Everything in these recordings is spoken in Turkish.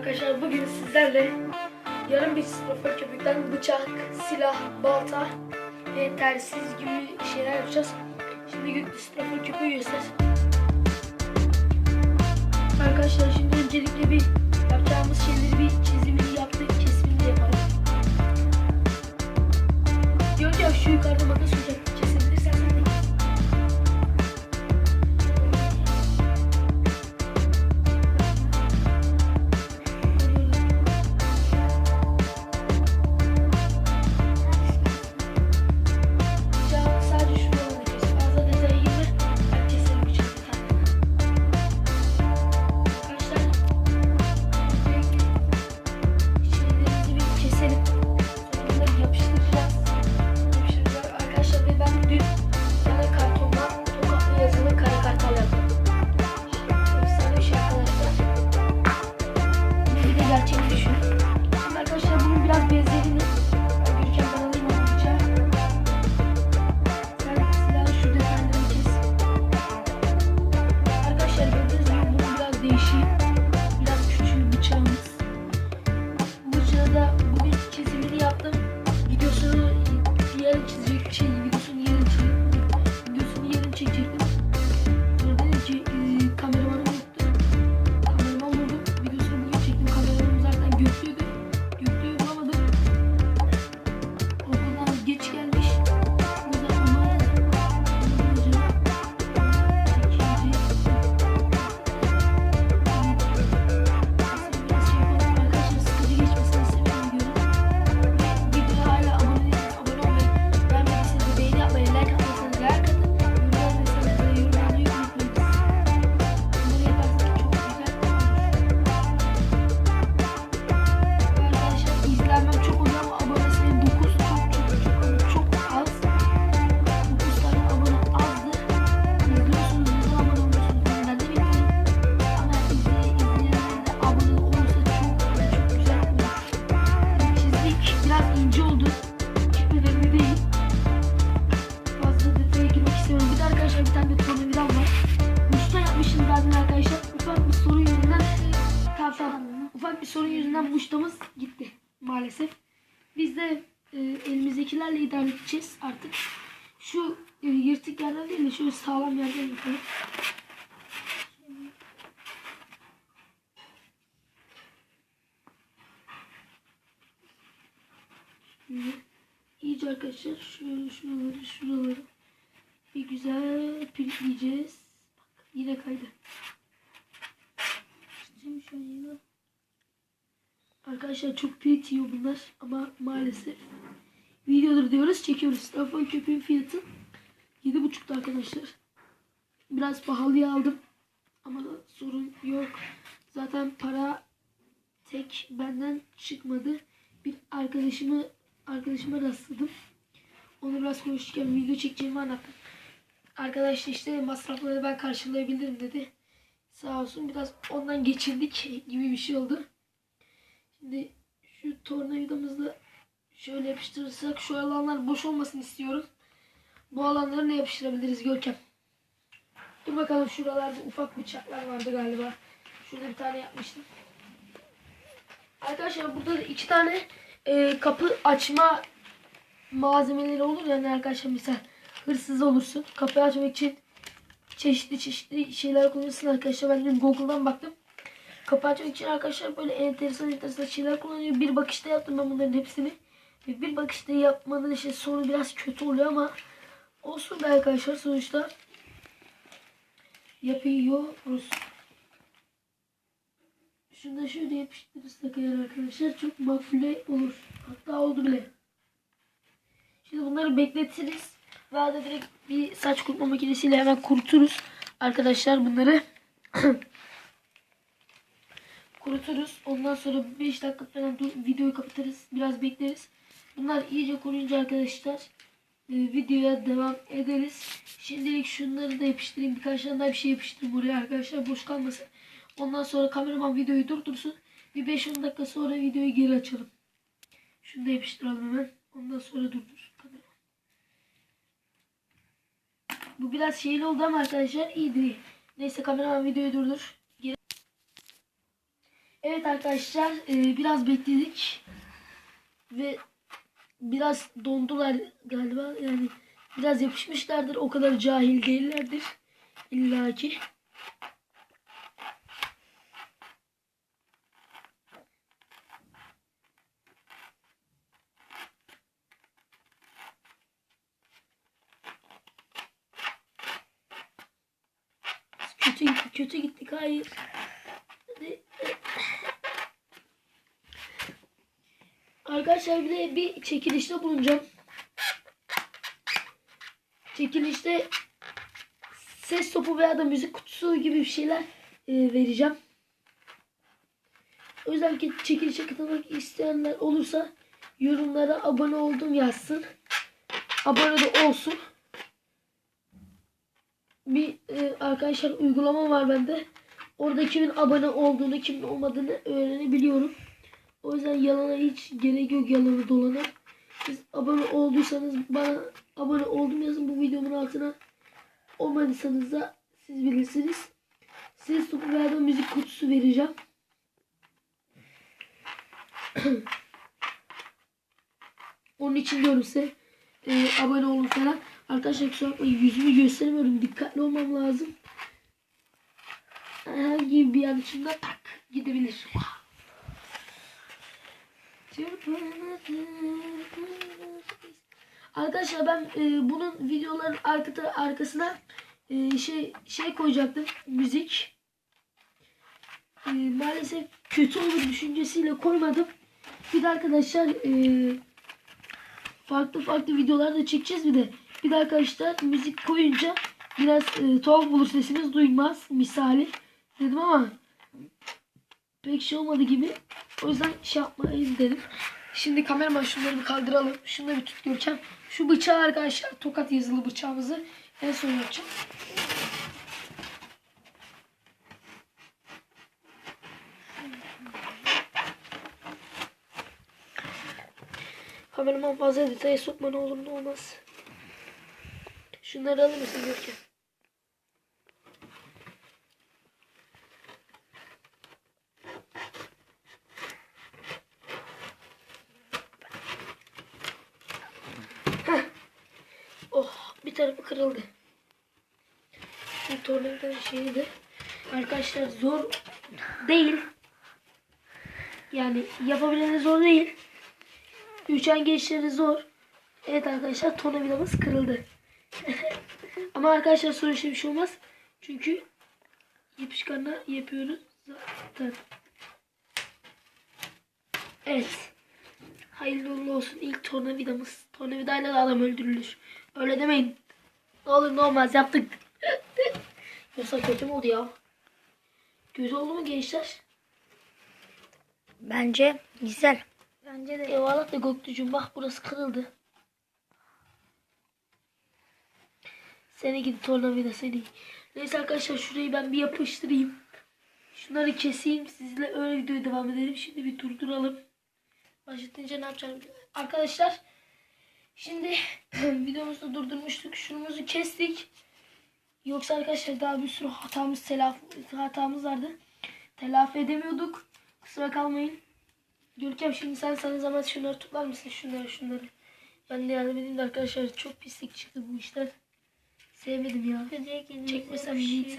Arkadaşlar bugün sizlerle yarım bir sınıfa köpükten bıçak, silah, balta ve telsiz gibi şeyler yapacağız. Şimdi gidip sınıfa köpüğü göster. Arkadaşlar şimdi öncelikle bir yapacağımız şeyleri bir çizimini yaptık, kesimini yapalım. Diyor ya şu yukarıda makas gitti maalesef. Biz de e, elimizdekilerle idare edeceğiz artık. Şu e, yırtık yerden değil de şöyle sağlam yerden yapalım. İyice arkadaşlar şöyle şuraları şuraları bir güzel pilitleyeceğiz. Bak yine kaydı. Şimdi şöyle Arkadaşlar çok pilit yiyor bunlar ama maalesef videodur diyoruz çekiyoruz. Telefon köpüğün fiyatı 7.5'tu arkadaşlar. Biraz pahalıya aldım ama sorun yok. Zaten para tek benden çıkmadı. Bir arkadaşımı arkadaşıma rastladım. Onu biraz konuşurken video çekeceğimi anlattım. Arkadaş da işte masrafları ben karşılayabilirim dedi. Sağ olsun biraz ondan geçirdik gibi bir şey oldu. Şimdi şu tornavidamızla şöyle yapıştırırsak şu alanlar boş olmasını istiyorum. Bu alanları ne yapıştırabiliriz Görkem? Dur bakalım şuralarda ufak bıçaklar vardı galiba. Şurada bir tane yapmıştım. Arkadaşlar burada da iki tane e, kapı açma malzemeleri olur yani arkadaşlar misal hırsız olursun. Kapıyı açmak için çeşitli çeşitli şeyler kullanırsın arkadaşlar. Ben Google'dan baktım. Kapı açmak için arkadaşlar böyle enteresan enteresan şeyler kullanıyor. Bir bakışta yaptım ben bunların hepsini. Bir bakışta yapmanın işte sonu biraz kötü oluyor ama olsun be arkadaşlar sonuçta yapıyoruz. Şunu da şöyle yapıştırırsak eğer arkadaşlar çok makbule olur. Hatta oldu bile. Şimdi bunları bekletiriz. Ve de direkt bir saç kurutma makinesiyle hemen kuruturuz. Arkadaşlar bunları kuruturuz. Ondan sonra 5 dakika falan dur, videoyu kapatırız. Biraz bekleriz. Bunlar iyice kuruyunca arkadaşlar e, videoya devam ederiz. Şimdilik şunları da yapıştırayım. Birkaç tane daha bir şey yapıştırayım buraya arkadaşlar. Boş kalmasın. Ondan sonra kameraman videoyu durdursun. Bir 5-10 dakika sonra videoyu geri açalım. Şunu da yapıştıralım hemen. Ondan sonra durdursun kameraman. Bu biraz şeyli oldu ama arkadaşlar iyiydi. Neyse kameraman videoyu durdur. Evet arkadaşlar e, biraz bekledik. Ve biraz dondular galiba. Yani biraz yapışmışlardır. O kadar cahil değillerdir. İlla ki. Kötü kötü gittik. Hayır. Arkadaşlar bir de bir çekilişte bulunacağım. Çekilişte ses topu veya da müzik kutusu gibi bir şeyler e, vereceğim. O yüzden ki çekilişe katılmak isteyenler olursa yorumlara abone oldum yazsın. Abone de olsun. Bir e, arkadaşlar uygulama var bende. Orada kimin abone olduğunu, kimin olmadığını öğrenebiliyorum. O yüzden yalana hiç gerek yok yalanı dolana. Siz abone olduysanız bana abone oldum yazın bu videomun altına. Olmadıysanız da siz bilirsiniz. Veya da müzik kutusu vereceğim. Onun için diyorum size e, abone olun falan. Arkadaşlar kusura bakmayın yüzümü gösteremiyorum. Dikkatli olmam lazım. Herhangi bir an içinden tak gidebilir. Arkadaşlar ben e, bunun videoların arka, arkasına e, şey şey koyacaktım müzik. E, maalesef kötü olur düşüncesiyle koymadım. Bir de arkadaşlar e, farklı farklı videolar da çekeceğiz bir de. Bir de arkadaşlar müzik koyunca biraz e, tuhaf bulur sesiniz duymaz misali dedim ama pek şey olmadı gibi. O yüzden şey yapmayın dedim. Şimdi kameraman şunları bir kaldıralım. Şunları bir tut Görkem. Şu bıçağı arkadaşlar tokat yazılı bıçağımızı en son yapacağım. Kameraman fazla detaya sokma ne olur ne olmaz. Şunları alır mısın Görkem? Oh bir tarafı kırıldı. Şu tornavida şeyi de arkadaşlar zor değil. Yani yapabilene zor değil. Üçgen geçişleri zor. Evet arkadaşlar tornavidamız kırıldı. Ama arkadaşlar sonra şey bir şey olmaz. Çünkü yapışkanla yapıyoruz zaten. Evet. Hayırlı uğurlu olsun ilk tornavidamız. Tornavidayla da adam öldürülür. Öyle demeyin. Ne olur ne olmaz yaptık. Yoksa kötü mü oldu ya? Kötü oldu mu gençler? Bence güzel. Bence de. Eyvallah da Göktücüğüm bak burası kırıldı. Seni gidi tornavida seni. Neyse arkadaşlar şurayı ben bir yapıştırayım. Şunları keseyim sizle öyle videoya devam edelim. Şimdi bir durduralım. Başlatınca ne yapacağım? Arkadaşlar şimdi videomuzu durdurmuştuk. Şunumuzu kestik. Yoksa arkadaşlar daha bir sürü hatamız telafi, hatamız vardı. Telafi edemiyorduk. Kusura kalmayın. Görkem şimdi sen sana zaman şunları toplar mısın? Şunları şunları. Ben de yardım edeyim de arkadaşlar çok pislik çıktı bu işler. Sevmedim ya. Çekmesem şey iyi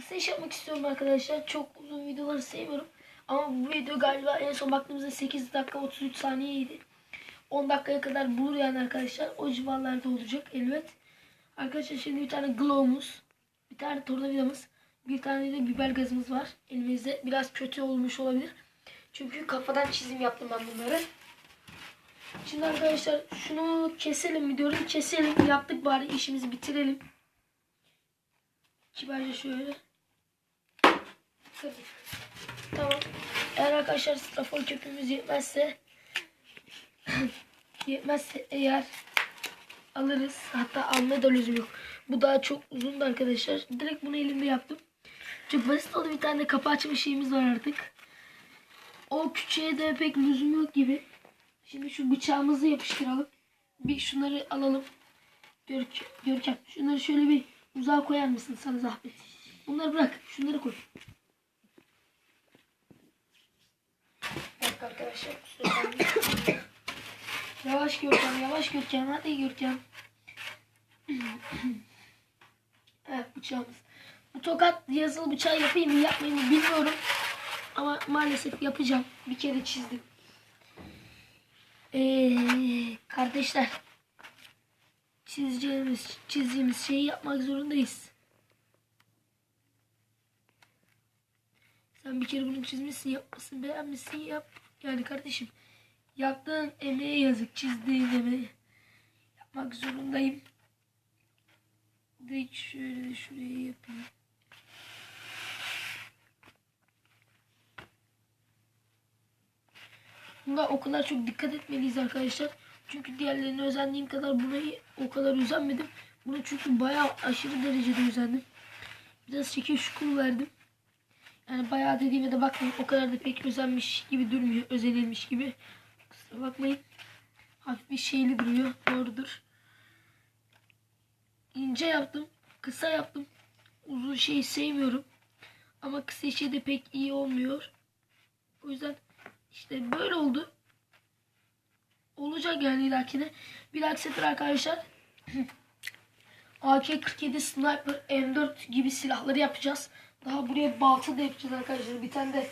Kısa yapmak istiyorum arkadaşlar. Çok uzun videoları sevmiyorum. Ama bu video galiba en son baktığımızda 8 dakika 33 saniyeydi. 10 dakikaya kadar bulur yani arkadaşlar. O civarlarda olacak elbet. Arkadaşlar şimdi bir tane glow'umuz, bir tane tornavidamız, bir tane de biber gazımız var elimizde. Biraz kötü olmuş olabilir. Çünkü kafadan çizim yaptım ben bunları. Şimdi arkadaşlar şunu keselim diyorum. Keselim. Yaptık bari işimizi bitirelim. Kibarca şöyle. Tamam. Eğer arkadaşlar strafor köpüğümüz yetmezse yetmezse eğer alırız. Hatta almaya da lüzum yok. Bu daha çok uzundu arkadaşlar. Direkt bunu elimde yaptım. Çok basit oldu. Bir tane kapı açma şeyimiz var artık. O küçüğe de pek lüzum yok gibi. Şimdi şu bıçağımızı yapıştıralım. Bir şunları alalım. Görk Görkem şunları şöyle bir Uzağa koyar mısın sana zahmet? Bunları bırak. Şunları koy. Bak arkadaşlar kusura. Yavaş Görkem, yavaş Görkem. Hadi Görkem. evet bıçağımız. Bu tokat yazılı bıçağı yapayım mı yapmayayım mı bilmiyorum. Ama maalesef yapacağım. Bir kere çizdim. Ee, kardeşler. Çizeceğimiz, çizdiğimiz şeyi yapmak zorundayız. Sen bir kere bunu çizmişsin, yapmasın, beğenmişsin, yap. Yani kardeşim, yaptığın emeğe yazık, çizdiğin emeğe. Yapmak zorundayım. Direkt şöyle şuraya yapayım. Bunda o kadar çok dikkat etmeliyiz arkadaşlar. Çünkü diğerlerine özendiğim kadar buna o kadar özenmedim. Buna çünkü bayağı aşırı derecede özendim. Biraz şekil şukul verdim. Yani bayağı dediğime de bakmayın. O kadar da pek özenmiş gibi durmuyor. Özenilmiş gibi. Kusura bakmayın. Hafif bir şeyli duruyor. Doğrudur. İnce yaptım. Kısa yaptım. Uzun şey sevmiyorum. Ama kısa şey de pek iyi olmuyor. O yüzden işte böyle oldu. Olacak yani ilakine. Bir dahaki sefer arkadaşlar AK-47 Sniper M4 gibi silahları yapacağız. Daha buraya balta da yapacağız arkadaşlar. Bir tane de